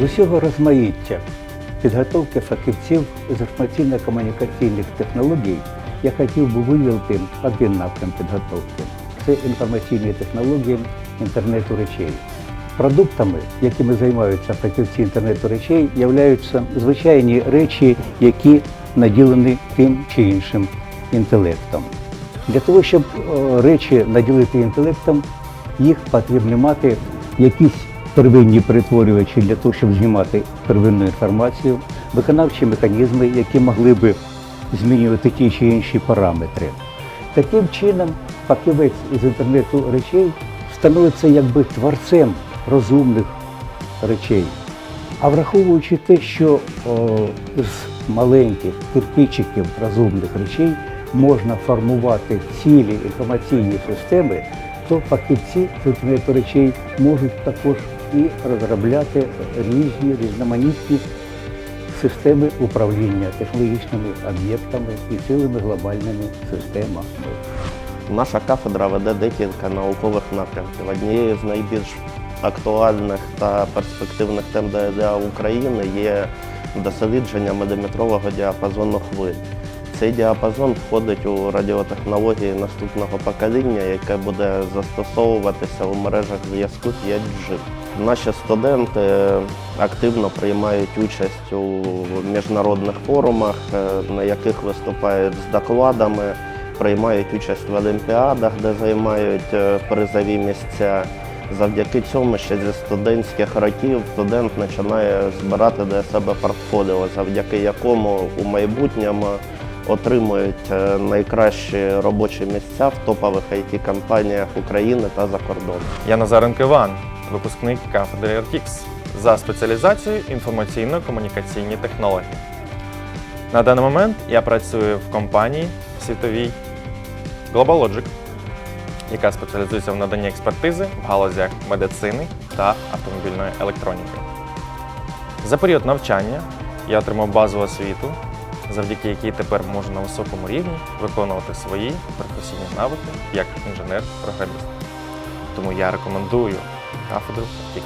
з усього розмаїття підготовки фахівців з інформаційно-комунікаційних технологій я хотів би виявити один напрям підготовки це інформаційні технології інтернету речей. Продуктами, якими займаються фахівці інтернету речей, являються звичайні речі, які наділені тим чи іншим інтелектом. Для того, щоб е, речі наділити інтелектом, їх потрібно мати якісь первинні перетворювачі для того, щоб знімати первинну інформацію, виконавчі механізми, які могли би змінювати ті чи інші параметри. Таким чином, фахівець із інтернету речей становиться якби творцем розумних речей. А враховуючи те, що о, з маленьких кирпичиків розумних речей можна формувати цілі інформаційні системи, то фахівці з інтернету речей можуть також і розробляти різні різноманітні системи управління технологічними об'єктами і цілими глобальними системами. Наша кафедра веде декілька наукових напрямків. Однією з найбільш актуальних та перспективних тем ДДА України є дослідження міліметрового діапазону хвиль. Цей діапазон входить у радіотехнології наступного покоління, яке буде застосовуватися у мережах зв'язку 5G. Наші студенти активно приймають участь у міжнародних форумах, е, на яких виступають з докладами, приймають участь в олімпіадах, де займають е, призові місця. Завдяки цьому ще зі студентських років студент починає збирати для себе портфоліо, завдяки якому у майбутньому отримують е, найкращі робочі місця в топових it компаніях України та за кордоном. Я Назаренко Іван, випускник кафедри RTX за спеціалізацією інформаційно-комунікаційні технології. На даний момент я працюю в компанії світовій GlobalLogic, яка спеціалізується в наданні експертизи в галузях медицини та автомобільної електроніки. За період навчання я отримав базову освіту, завдяки якій тепер можу на високому рівні виконувати свої професійні навики як інженер-програміст. Тому я рекомендую кафедру FX.